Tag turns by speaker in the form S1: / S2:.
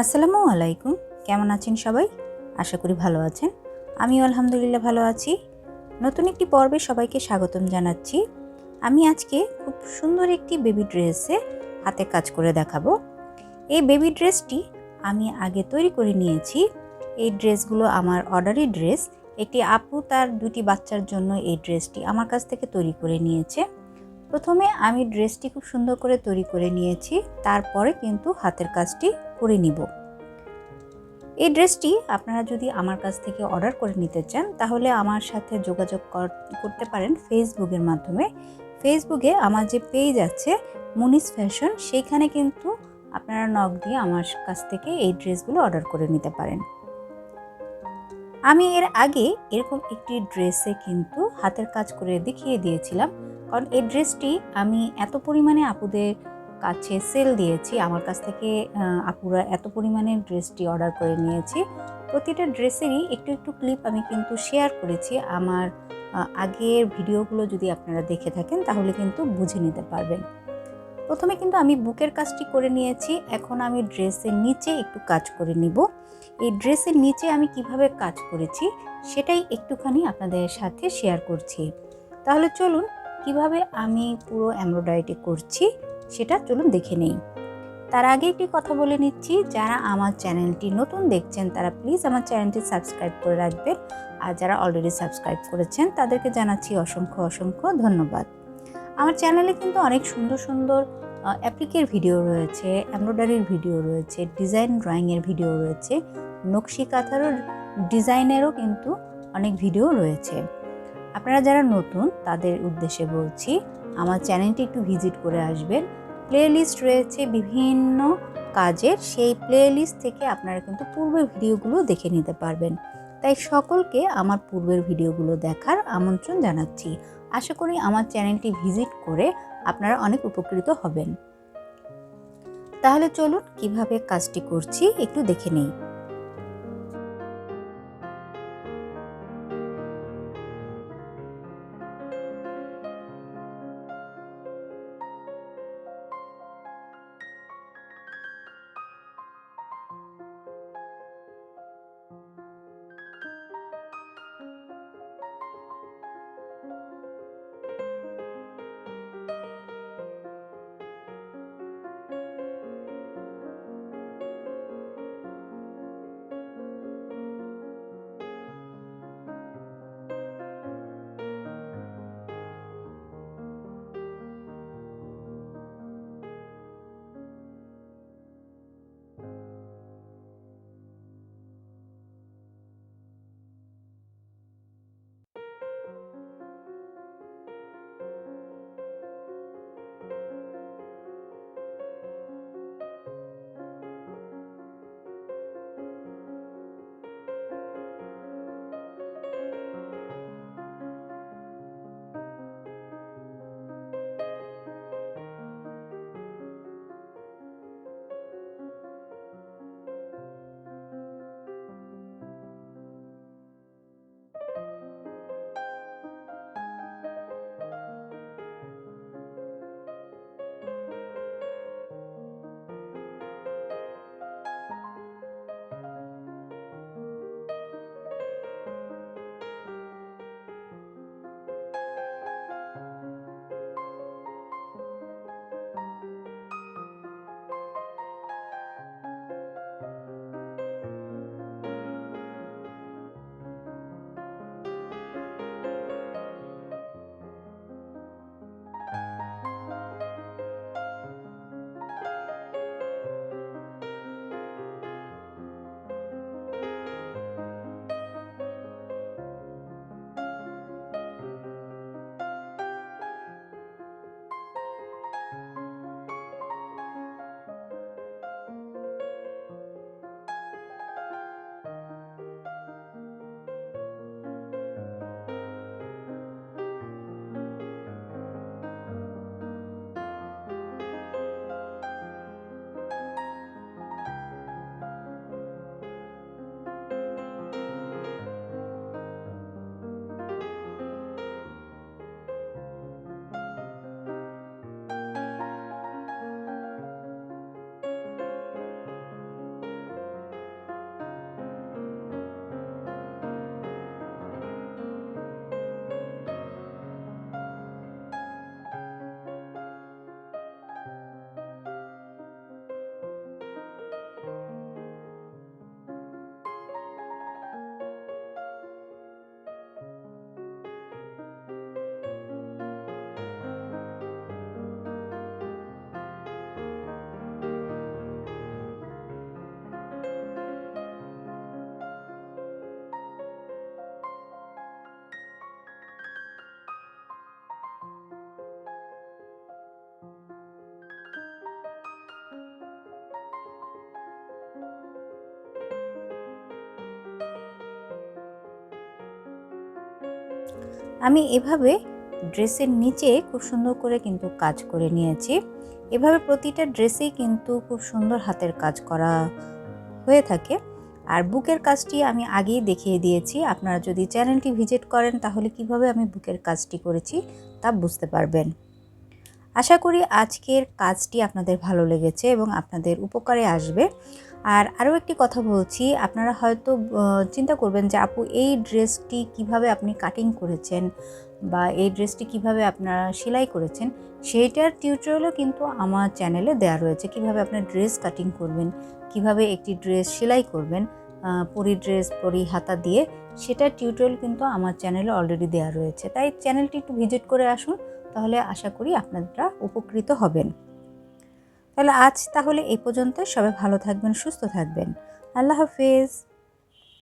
S1: আসসালামু আলাইকুম। কেমন আছেন সবাই? আশা করি ভালো আছেন। আমিও আলহামদুলিল্লাহ ভালো আছি। নতুন একটি পর্বে সবাইকে স্বাগতম জানাচ্ছি। আমি আজকে খুব সুন্দর একটি বেবি ড্রেসে হাতে কাজ করে দেখাবো। এই বেবি ড্রেসটি আমি আগে তৈরি করে নিয়েছি। এই ড্রেসগুলো আমার অর্ডারি ড্রেস। একটি আপু তার দুটি বাচ্চার জন্য এই ড্রেসটি আমার কাছ থেকে তৈরি করে নিয়েছে। প্রথমে আমি ড্রেসটি খুব সুন্দর করে তৈরি করে নিয়েছি, তারপরে কিন্তু হাতের কাজটি করে নিব। এই ড্রেসটি আপনারা যদি আমার কাছ থেকে অর্ডার করে নিতে চান, তাহলে আমার সাথে যোগাযোগ কর- করতে পারেন ফেসবুকের মাধ্যমে। ফেসবুকে আমার যে পেজ আছে, মুনিস ফ্যাশন, সেইখানে কিন্তু আপনারা নক দিয়ে আমার কাছ থেকে এই ড্রেসগুলো অর্ডার করে নিতে পারেন। আমি এর আগে এরকম একটি ড্রেসে কিন্তু হাতের কাজ করে দেখিয়ে দিয়েছিলাম। কারণ এই ড্রেসটি আমি এত পরিমাণে আপুদের কাছে সেল দিয়েছি, আমার কাছ থেকে আপুরা এত পরিমাণে ড্রেসটি অর্ডার করে নিয়েছি। প্রতিটা ড্রেসেরই একটু একটু ক্লিপ আমি কিন্তু শেয়ার করেছি। আমার আগের ভিডিওগুলো যদি আপনারা দেখে থাকেন তাহলে কিন্তু বুঝে নিতে পারবেন। প্রথমে কিন্তু আমি বুকের কাজটি করে নিয়েছি। এখন আমি ড্রেসের নিচে একটু কাজ করে নিব। এই ড্রেসের নিচে আমি কীভাবে কাজ করেছি সেটাই একটুখানি আপনাদের সাথে শেয়ার করছি। তাহলে চলুন কীভাবে আমি পুরো এমব্রয়ডারিটি করছি সেটা চলুন দেখে নেই। তার আগে একটি কথা বলে নিচ্ছি, যারা আমার চ্যানেলটি নতুন দেখছেন তারা প্লিজ আমার চ্যানেলটি সাবস্ক্রাইব করে রাখবেন। আর যারা অলরেডি সাবস্ক্রাইব করেছেন তাদেরকে জানাচ্ছি অসংখ্য অসংখ্য ধন্যবাদ। আমার চ্যানেলে কিন্তু অনেক সুন্দর সুন্দর অ্যাপ্লিকের ভিডিও রয়েছে এমব্রয়ডারির ভিডিও রয়েছে ডিজাইন ড্রয়িংয়ের ভিডিও রয়েছে, নকশি কাঁথারও ডিজাইনেরও কিন্তু অনেক ভিডিও রয়েছে। আপনারা যারা নতুন, তাদের উদ্দেশ্যে বলছি, আমার চ্যানেলটি একটু ভিজিট করে আসবেন। প্লে লিস্ট রয়েছে বিভিন্ন কাজের, সেই প্লে লিস্ট থেকে আপনারা কিন্তু পূর্বের ভিডিওগুলো দেখে নিতে পারবেন। তাই সকলকে আমার পূর্বের ভিডিওগুলো দেখার আমন্ত্রণ জানাচ্ছি। আশা করি আমার চ্যানেলটি ভিজিট করে আপনারা অনেক উপকৃত হবেন। তাহলে চলুন কীভাবে কাজটি করছি একটু দেখে নেই। আমি এভাবে ড্রেসের নিচে খুব সুন্দর করে কিন্তু কাজ করে নিয়েছি। এভাবে প্রতিটা ড্রেসেই কিন্তু খুব সুন্দর হাতের কাজ করা হয়ে থাকে। আর বুকের কাজটি আমি আগেই দেখিয়ে দিয়েছি। আপনারা যদি চ্যানেলটি ভিজিট করেন তাহলে কীভাবে আমি বুকের কাজটি করেছি তা বুঝতে পারবেন। আশা করি আজকের কাজটি আপনাদের ভালো লেগেছে এবং আপনাদের উপকারে আসবে। আর আরও একটি কথা বলছি, আপনারা হয়তো চিন্তা করবেন যে আপু এই ড্রেসটি কীভাবে আপনি কাটিং করেছেন বা এই ড্রেসটি কীভাবে আপনারা সেলাই করেছেন, সেইটার টিউটোরিয়ালও কিন্তু আমার চ্যানেলে দেওয়া রয়েছে। কীভাবে আপনার ড্রেস কাটিং করবেন, কীভাবে একটি ড্রেস সেলাই করবেন পরি ড্রেস পরি হাতা দিয়ে, সেটার টিউটোরিয়াল কিন্তু আমার চ্যানেলে অলরেডি দেওয়া রয়েছে। তাই চ্যানেলটি একটু ভিজিট করে আসুন, তাহলে আশা করি আপনারা উপকৃত হবেন। তাহলে আজ তাহলে এই পর্যন্ত সবাই ভালো থাকবেন সুস্থ থাকবেন। আল্লাহ হাফেজ।